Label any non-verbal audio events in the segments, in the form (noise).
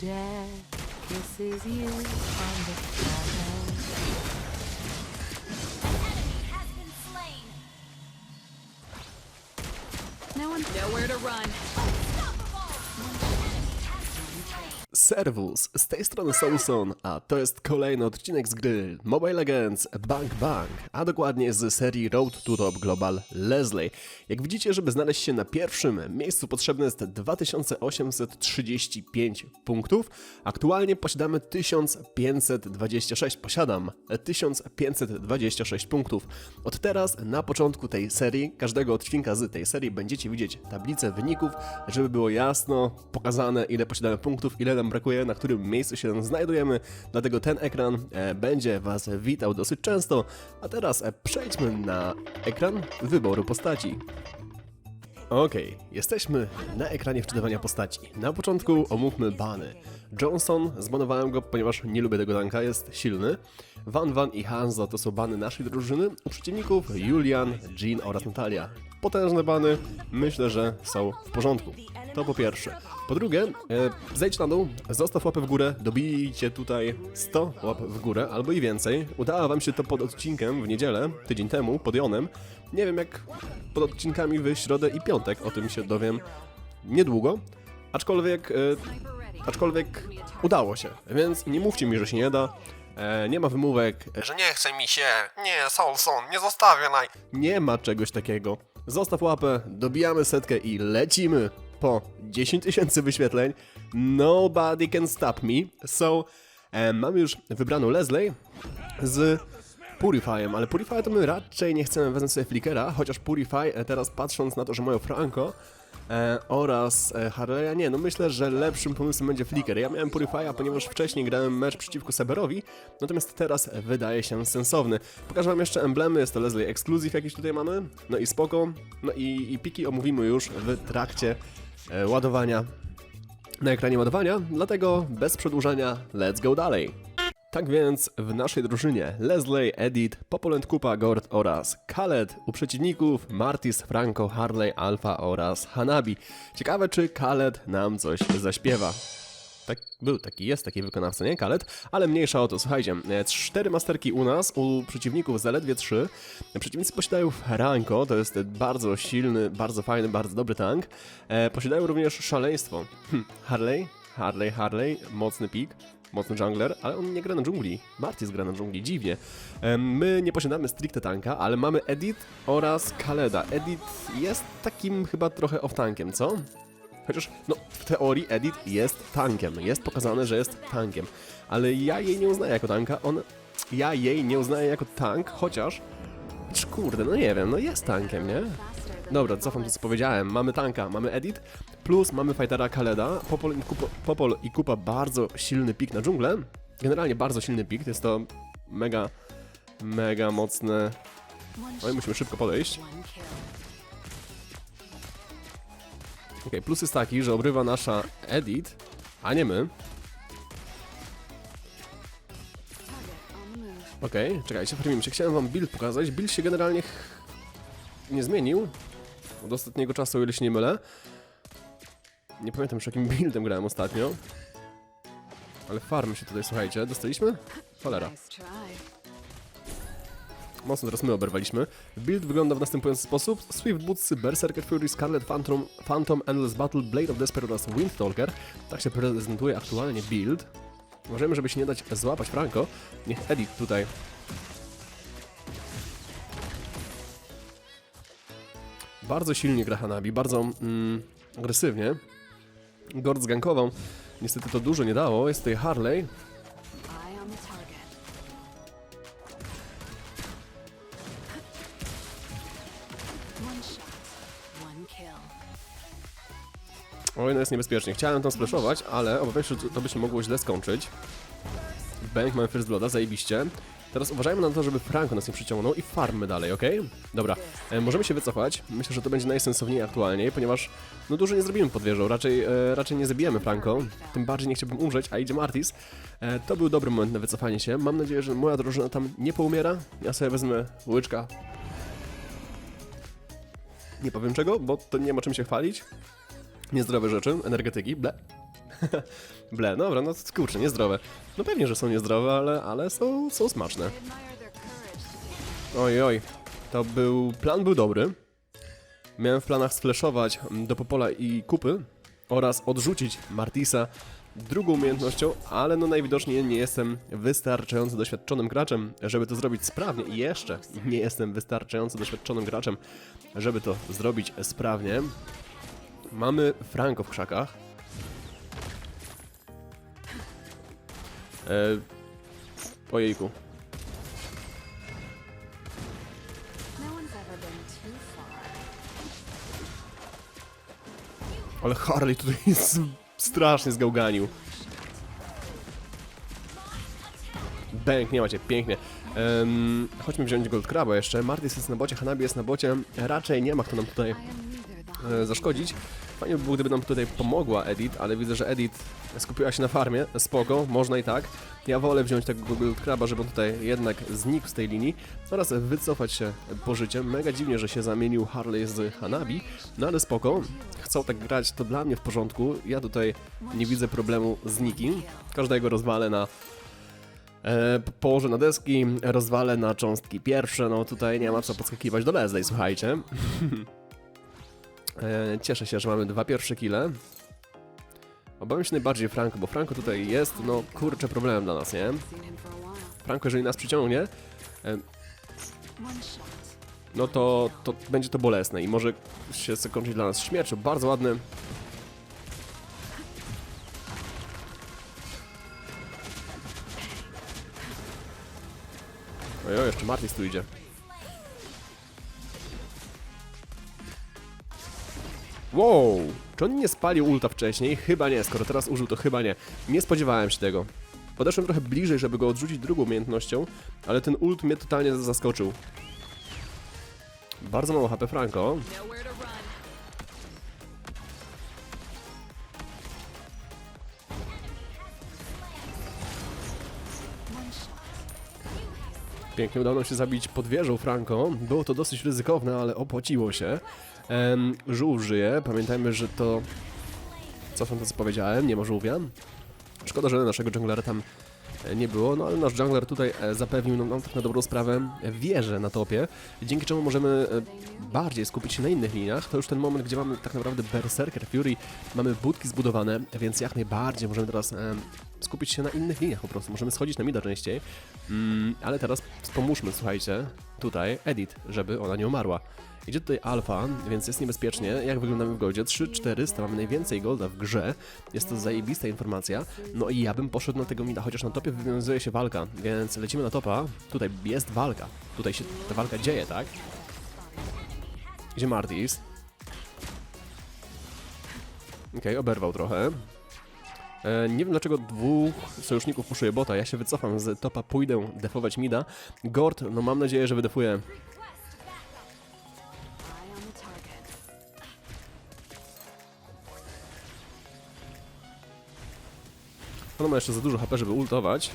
Death kisses you on the forehead. has been slain. No one Nowhere to run. Servus, z tej strony Soulson, a to jest kolejny odcinek z gry Mobile Legends Bang Bang, a dokładnie z serii Road to Top Global Leslie. Jak widzicie, żeby znaleźć się na pierwszym miejscu potrzebne jest 2835 punktów. Aktualnie posiadamy 1526, posiadam 1526 punktów. Od teraz, na początku tej serii, każdego odcinka z tej serii będziecie widzieć tablicę wyników, żeby było jasno pokazane ile posiadamy punktów, ile nam brakuje, na którym miejscu się znajdujemy. Dlatego ten ekran e, będzie Was witał dosyć często. A teraz e, przejdźmy na ekran wyboru postaci. Okej, jesteśmy na ekranie wczytywania postaci. Na początku omówmy bany. Johnson, zbanowałem go, ponieważ nie lubię tego tanka, jest silny. Van Van i Hanzo to są bany naszej drużyny. U przeciwników Julian, Jean oraz Natalia. Potężne bany, myślę, że są w porządku. To po pierwsze. Po drugie, e, zejdź na dół, zostaw łapę w górę, dobijcie tutaj 100 łap w górę albo i więcej. Udało wam się to pod odcinkiem w niedzielę, tydzień temu, pod Jonem. Nie wiem jak pod odcinkami w środę i piątek, o tym się dowiem niedługo. Aczkolwiek, e, aczkolwiek udało się, więc nie mówcie mi, że się nie da. E, nie ma wymówek, że nie chce mi się, nie, Solson, nie zostawię naj... Nie ma czegoś takiego. Zostaw łapę, dobijamy setkę i lecimy po 10 tysięcy wyświetleń. Nobody can stop me. So, e, mamy już wybraną Leslie z Purifyem, ale Purify to my raczej nie chcemy wezmać sobie Flickera, chociaż Purify e, teraz patrząc na to, że mają Franco e, oraz e, Harley'a, nie, no myślę, że lepszym pomysłem będzie Flicker. Ja miałem Purify'a, ponieważ wcześniej grałem mecz przeciwko Seberowi, natomiast teraz wydaje się sensowny. Pokażę wam jeszcze emblemy, jest to Leslie Exclusive jakiś tutaj mamy, no i spoko, no i, i piki omówimy już w trakcie e, ładowania na ekranie ładowania, dlatego bez przedłużania, let's go dalej. Tak więc w naszej drużynie Leslie, Edith, Popolent Kupa, Gord oraz Khaled u przeciwników Martis, Franco, Harley, Alpha oraz Hanabi. Ciekawe czy Khaled nam coś zaśpiewa. Tak, był taki, jest taki wykonawca, nie? Khaled, ale mniejsza o to, słuchajcie, e, cztery masterki u nas, u przeciwników zaledwie trzy. Przeciwnicy posiadają Franco, to jest bardzo silny, bardzo fajny, bardzo dobry tank. E, posiadają również szaleństwo. Hm, Harley, Harley, Harley, mocny pik, mocny jungler, ale on nie gra na dżungli. Martis gra na dżungli, dziwnie. My nie posiadamy stricte tanka, ale mamy Edith oraz Kaleda. Edith jest takim chyba trochę off-tankiem, co? Chociaż, no, w teorii Edith jest tankiem. Jest pokazane, że jest tankiem. Ale ja jej nie uznaję jako tanka. On... Ja jej nie uznaję jako tank, chociaż... Kurde, no nie wiem, no jest tankiem, nie? Dobra, cofam to co powiedziałem. Mamy tanka, mamy Edit, plus mamy fightera Kaleda. Popol i, Kupa, Popol i Kupa bardzo silny pik na dżunglę. Generalnie bardzo silny pik, jest to mega, mega mocne... Oj, musimy szybko podejść. Okej, plus jest taki, że obrywa nasza Edit, a nie my. Okej, czekajcie, premium się. Chciałem wam build pokazać. Build się generalnie nie zmienił. Od ostatniego czasu, o ile się nie mylę. Nie pamiętam już jakim buildem grałem ostatnio. Ale farmy się tutaj, słuchajcie, dostaliśmy? Cholera. Mocno teraz my oberwaliśmy. Build wygląda w następujący sposób. Swift Bootsy, Berserker Fury, Scarlet Phantom, Phantom Endless Battle, Blade of Despair oraz Windtalker. Tak się prezentuje aktualnie build. Uważajmy, żeby się nie dać złapać Franco. Niech Edit tutaj Bardzo silnie gra Hanabi, bardzo mm, agresywnie. Gord zgankował. Niestety to dużo nie dało. Jest tutaj Harley. Oj, no jest niebezpiecznie. Chciałem tam splashować, ale obawiam się, że to by się mogło źle skończyć. Bank mamy First Blooda, zajebiście. Teraz uważajmy na to, żeby Franco nas nie przyciągnął i farmy dalej, ok? Dobra, e, możemy się wycofać. Myślę, że to będzie najsensowniej aktualnie, ponieważ no dużo nie zrobimy pod wieżą. Raczej, e, raczej nie zabijemy Franco. Tym bardziej nie chciałbym umrzeć, a idzie Martis. E, to był dobry moment na wycofanie się. Mam nadzieję, że moja drużyna tam nie poumiera. Ja sobie wezmę łyczka. Nie powiem czego, bo to nie ma czym się chwalić. Niezdrowe rzeczy, energetyki, ble. (laughs) Ble, dobra, no kurczę, niezdrowe. No pewnie, że są niezdrowe, ale, ale są, są smaczne. Oj, oj, to był, plan był dobry. Miałem w planach sfleszować do Popola i Kupy oraz odrzucić Martisa drugą umiejętnością, ale no najwidoczniej nie jestem wystarczająco doświadczonym graczem, żeby to zrobić sprawnie i jeszcze nie jestem wystarczająco doświadczonym graczem, żeby to zrobić sprawnie. Mamy Franco w krzakach. E... Ojejku. Ale Harley tutaj (laughs) jest strasznie zgałganił. Bęk, nie macie, pięknie. Um, chodźmy wziąć Gold Craba jeszcze. Martis jest na bocie, Hanabi jest na bocie. Raczej nie ma kto nam tutaj e, zaszkodzić. Fajnie by było, gdyby nam tutaj pomogła Edit, ale widzę, że Edit skupiła się na farmie. Spoko, można i tak. Ja wolę wziąć tego Gold Craba, żeby on tutaj jednak znikł z tej linii oraz wycofać się po życie. Mega dziwnie, że się zamienił Harley z Hanabi, no ale spoko. Chcą tak grać, to dla mnie w porządku. Ja tutaj nie widzę problemu z nikim. Każdego rozwalę na E, położę na deski, rozwalę na cząstki pierwsze, no tutaj nie ma co podskakiwać do Leslie, słuchajcie. (laughs) e, cieszę się, że mamy dwa pierwsze kile. Obawiam się najbardziej Franco, bo Franco tutaj jest, no kurczę, problemem dla nas, nie? Franco, jeżeli nas przyciągnie, no to, to będzie to bolesne i może się zakończyć dla nas śmiercią. Bardzo ładny. Ojoj, jeszcze Martis tu idzie. Wow! Czy on nie spalił ulta wcześniej? Chyba nie, skoro teraz użył, to chyba nie. Nie spodziewałem się tego. Podeszłem trochę bliżej, żeby go odrzucić drugą umiejętnością, ale ten ult mnie totalnie zaskoczył. Bardzo mało HP Franco. Pięknie udało nam się zabić pod wieżą Franco. Było to dosyć ryzykowne, ale opłaciło się. Em, żółw żyje. Pamiętajmy, że to... Cofam to, co powiedziałem. Nie ma żółwia. Szkoda, że naszego junglera tam e, nie było, no ale nasz jungler tutaj e, zapewnił nam, nam tak na dobrą sprawę wieżę na topie, dzięki czemu możemy e, bardziej skupić się na innych liniach. To już ten moment, gdzie mamy tak naprawdę Berserker Fury, mamy budki zbudowane, więc jak najbardziej możemy teraz e, skupić się na innych liniach po prostu. Możemy schodzić na mida częściej, mm, ale teraz wspomóżmy, słuchajcie, tutaj Edit, żeby ona nie umarła. Idzie tutaj alfa, więc jest niebezpiecznie. Jak wyglądamy w goldzie? 3400, mamy najwięcej golda w grze. Jest to zajebista informacja. No i ja bym poszedł na tego mida, chociaż na topie wywiązuje się walka, więc lecimy na topa. Tutaj jest walka. Tutaj się ta walka dzieje, tak? Gdzie Martis? Okej, oberwał trochę. E, nie wiem dlaczego dwóch sojuszników puszuje bota. Ja się wycofam z topa, pójdę defować mida. Gord, no mam nadzieję, że wydefuje on ma jeszcze za dużo HP, żeby ultować.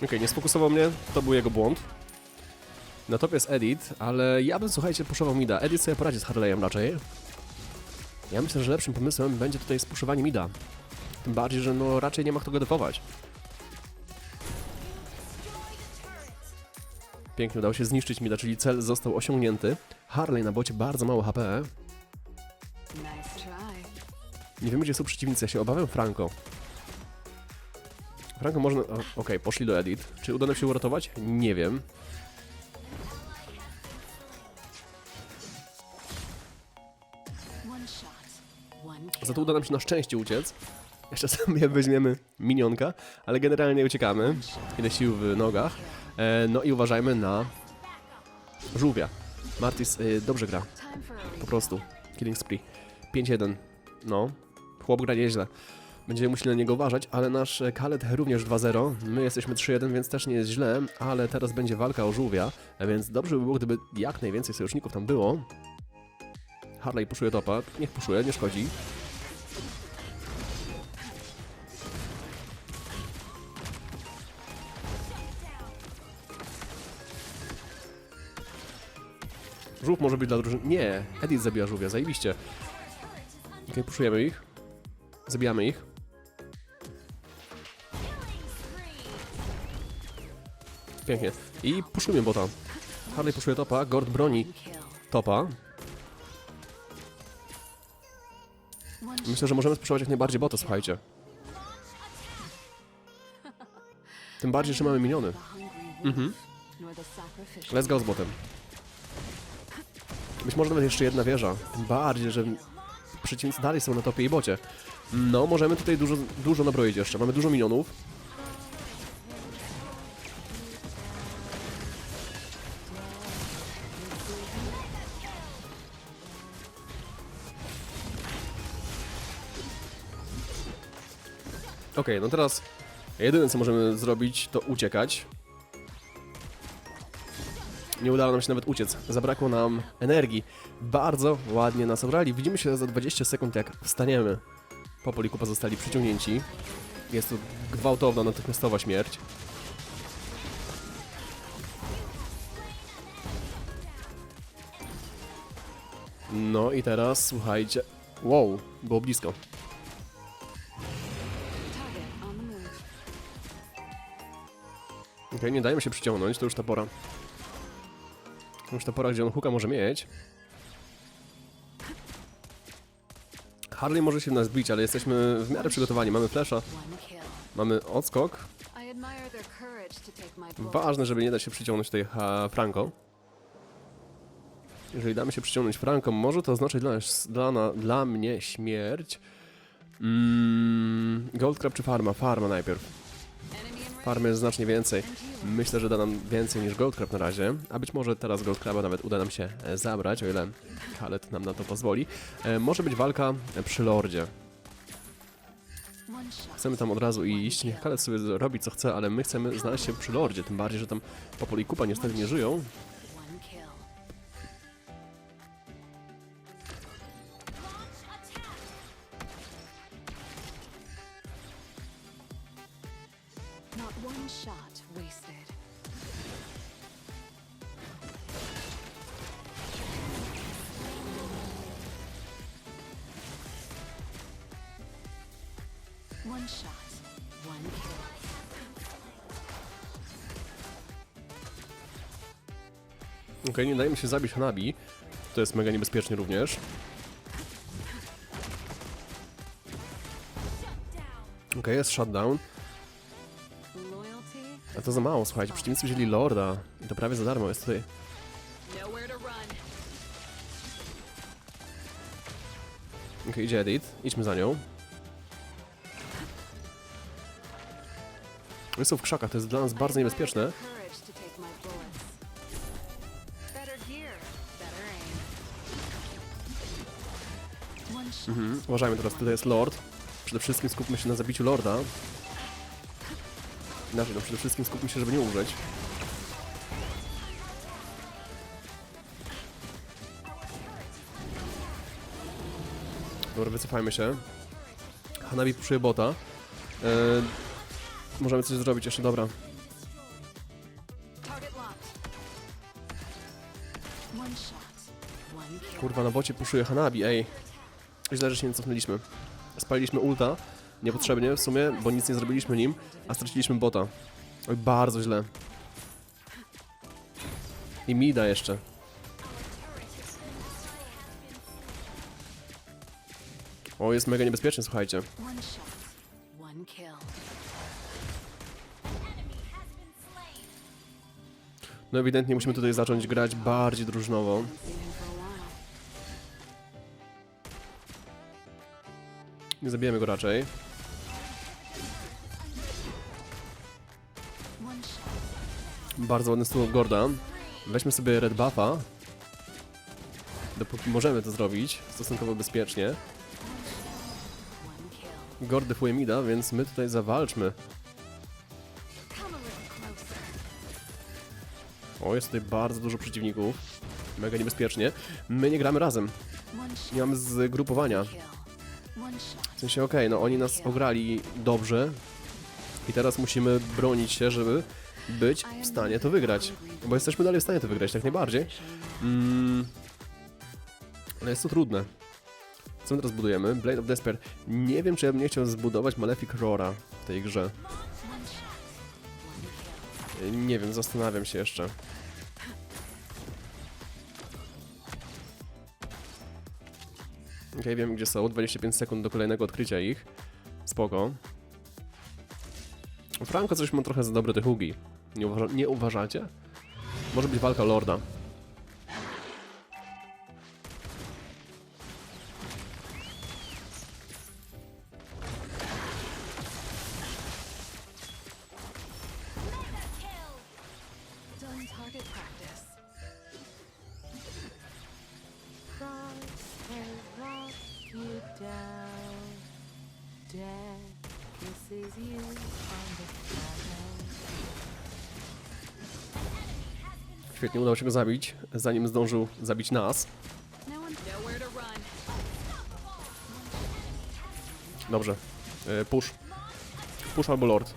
No. Okej, nie sfokusował mnie, to był jego błąd. Na topie jest Edit, ale ja bym, słuchajcie, puszował mida. Edit sobie poradzi z Harley'em raczej. Ja myślę, że lepszym pomysłem będzie tutaj spuszowanie mida. Tym bardziej, że no raczej nie ma kto go. Pięknie udało się zniszczyć mida, czyli cel został osiągnięty. Harley na bocie bardzo mało HP. Nie wiem, gdzie są przeciwnicy, ja się obawiam Franco. Franco można... Okej, poszli do Edit. Czy uda nam się uratować? Nie wiem. Za to uda nam się na szczęście uciec. Jeszcze (laughs) sobie weźmiemy minionka, ale generalnie uciekamy. Ile sił w nogach. E, no i uważajmy na żółwia. Martis y, dobrze gra, po prostu. Killing spree. 5-1. No, chłop gra nieźle. Będziemy musieli na niego uważać, ale nasz e, Kalet również 2-0. My jesteśmy 3-1, więc też nie jest źle, ale teraz będzie walka o żółwia, e, więc dobrze by było, gdyby jak najwięcej sojuszników tam było. Harley puszuje topa, niech puszuje, nie szkodzi. Żółw może być dla drużyny... Nie, Edith zabija żółwia, zajebiście. Okej, puszujemy ich. Zabijamy ich. Pięknie. I puszujmy bota. Harley puszuje topa, Gord broni topa. Myślę, że możemy spuszować jak najbardziej bota, słuchajcie. Tym bardziej, że mamy miniony. Mhm. Let's go z botem. Być może nawet jeszcze jedna wieża. Tym bardziej, że przeciwnicy dalej są na topie i bocie. No, możemy tutaj dużo, dużo nabroić jeszcze. Mamy dużo minionów. No teraz jedyne co możemy zrobić to uciekać. Nie udało nam się nawet uciec. Zabrakło nam energii. Bardzo ładnie nas obrali. Widzimy się za 20 sekund, jak wstaniemy. Popol i Kupa zostali przyciągnięci. Jest to gwałtowna, natychmiastowa śmierć. No i teraz, słuchajcie... Wow, było blisko. Okej, nie dajmy się przyciągnąć, to już ta pora. To już ta pora, gdzie on huka może mieć. Harley może się w nas bić, ale jesteśmy w miarę przygotowani. Mamy kill. mamy odskok. Ważne, żeby nie dać się przyciągnąć ha, Franco. Jeżeli damy się przyciągnąć Franco, może to oznaczać dla, nas, dla, dla mnie śmierć. Mm, Goldcrab czy Farma? Farma najpierw. Farmy znacznie więcej. Myślę, że da nam więcej niż Goldcrab na razie, a być może teraz Goldcraba nawet uda nam się e, zabrać, o ile Kalet nam na to pozwoli. E, może być walka e, przy Lordzie. Chcemy tam od razu iść, niech Kalet sobie robi co chce, ale my chcemy znaleźć się przy Lordzie, tym bardziej, że tam Popol i Kupa niestety nie żyją. One shot wasted. One shot, one kill. Okej, nie dajemy się zabić Hanabi. To jest mega niebezpiecznie również. Okej, jest shutdown. To za mało, słuchajcie. Przeciwnicy wzięli Lorda. I to prawie za darmo jest tutaj. Okej, idzie Edith. Idźmy za nią. Oni są w krzakach, to jest dla nas bardzo niebezpieczne. Mhm. Uważajmy teraz, tutaj jest Lord. Przede wszystkim skupmy się na zabiciu Lorda. Inaczej, no przede wszystkim skupmy się, żeby nie umrzeć. Dobra, wycofajmy się. Hanabi puszuje bota. E, możemy coś zrobić jeszcze, dobra. Kurwa, na bocie puszuje Hanabi, ej. Źle, że się nie cofnęliśmy. Spaliliśmy ulta, niepotrzebnie w sumie, bo nic nie zrobiliśmy nim, a straciliśmy bota. Oj, bardzo źle. I mida jeszcze. O, jest mega niebezpiecznie, słuchajcie. No ewidentnie musimy tutaj zacząć grać bardziej drużynowo. Nie zabijemy go raczej. Bardzo ładny od Gorda. Weźmy sobie red buffa. Dopóki możemy to zrobić, stosunkowo bezpiecznie. one kill. Gord defuje mida, więc my tutaj zawalczmy. O, jest tutaj bardzo dużo przeciwników. Mega niebezpiecznie. My nie gramy razem. Nie mamy zgrupowania. W sensie, okej, no oni nas ograli dobrze. I teraz musimy bronić się, żeby być w stanie to wygrać. Bo jesteśmy dalej w stanie to wygrać, tak najbardziej. Mm. Ale jest to trudne. Co my teraz budujemy? Blade of Despair. Nie wiem, czy ja bym nie chciał zbudować Malefic Rora w tej grze. Nie wiem, zastanawiam się jeszcze. Okej, wiem gdzie są. 25 sekund do kolejnego odkrycia ich. Spoko. Franco coś ma trochę za dobre te hugi. Nie, uważa nie uważacie? Może być walka Lorda. Udało się go zabić, zanim zdążył zabić nas. Dobrze. E, Push. Push albo Lord.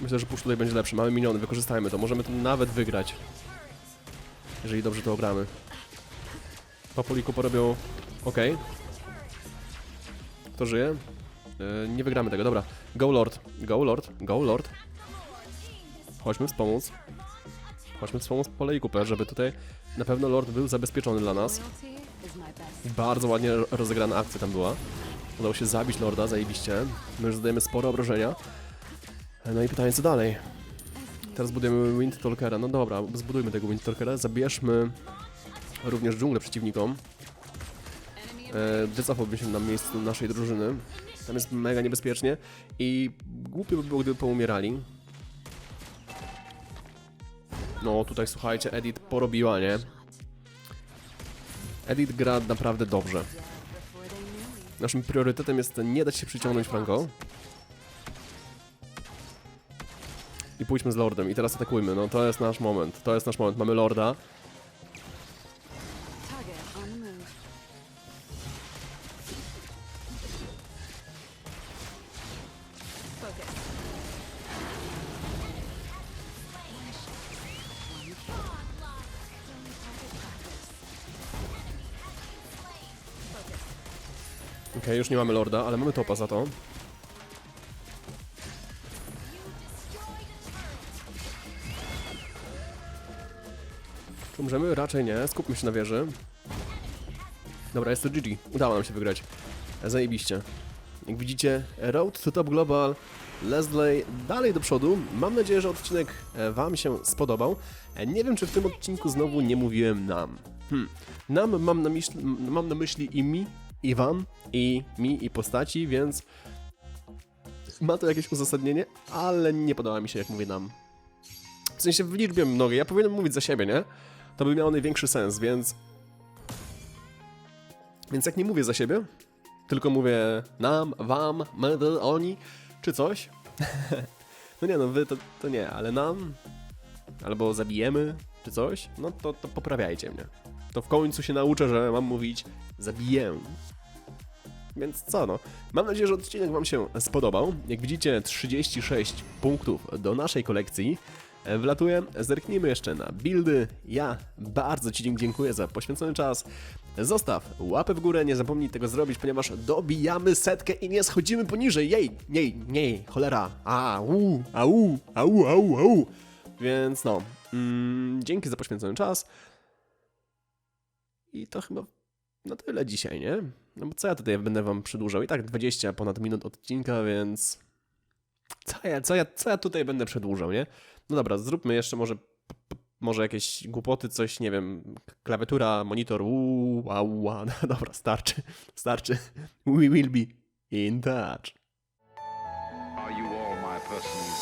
Myślę, że push tutaj będzie lepszy. Mamy miniony, wykorzystajmy to. Możemy to nawet wygrać. Jeżeli dobrze to ogramy. Papuliku porobią... Ok. Kto żyje? E, nie wygramy tego, dobra. Go Lord. Go Lord. Go Lord. Chodźmy wspomóc. Chodźmy wspomóc po żeby tutaj na pewno Lord był zabezpieczony dla nas. Bardzo ładnie rozegrana akcja tam była. Udało się zabić Lorda, zajebiście. My już zadajemy spore obrażenia. No i pytanie, co dalej? Teraz budujemy Windtalkera. No dobra, zbudujmy tego Windtalkera. Zabierzmy również dżunglę przeciwnikom. E, wycofałbym się na miejscu naszej drużyny. Tam jest mega niebezpiecznie i głupio by było, gdyby poumierali. No, tutaj słuchajcie, Edit porobiła, nie? Edit gra naprawdę dobrze. Naszym priorytetem jest nie dać się przyciągnąć Franco. I pójdźmy z Lordem. I teraz atakujmy. No to jest nasz moment. To jest nasz moment. Mamy Lorda. Okej, już nie mamy Lorda, ale mamy topa za to. Czy umrzemy? Raczej nie. Skupmy się na wieży. Dobra, jest to GG. Udało nam się wygrać. Zajebiście. Jak widzicie, Road to Top Global, Leslie dalej do przodu. Mam nadzieję, że odcinek e, Wam się spodobał. E, Nie wiem, czy w tym odcinku znowu nie mówiłem nam. Hmm. Nam mam na, myśli, mam na myśli i mi, i Wam, i mi, i postaci, więc ma to jakieś uzasadnienie, ale nie podoba mi się, jak mówię nam. W sensie w liczbie mnogiej. Ja powinienem mówić za siebie, nie? To by miało największy sens, więc... Więc jak nie mówię za siebie, tylko mówię nam, wam, my, oni, czy coś. (laughs) no nie, no wy to, to nie, ale nam, albo zabijemy, czy coś, no to, to poprawiajcie mnie. To w końcu się nauczę, że mam mówić zabiję. Więc co no, mam nadzieję, że odcinek Wam się spodobał. Jak widzicie, 36 punktów do naszej kolekcji e, wlatuje. Zerknijmy jeszcze na buildy. Ja bardzo Ci dziękuję za poświęcony czas. Zostaw łapę w górę, nie zapomnij tego zrobić, ponieważ dobijamy setkę i nie schodzimy poniżej. Jej, jej, nie, cholera. Au, au, au, au, au. Więc no, mm, dzięki za poświęcony czas. I to chyba na tyle dzisiaj, nie? No bo co ja tutaj będę wam przedłużał? I tak 20 ponad minut odcinka, więc... Co ja, co ja, co ja tutaj będę przedłużał, nie? No dobra, zróbmy jeszcze może... Może jakieś głupoty, coś, nie wiem, klawiatura, monitor, uuu, au, au, (laughs) no dobra, starczy, starczy. (laughs) We will be in touch. Are you all my personal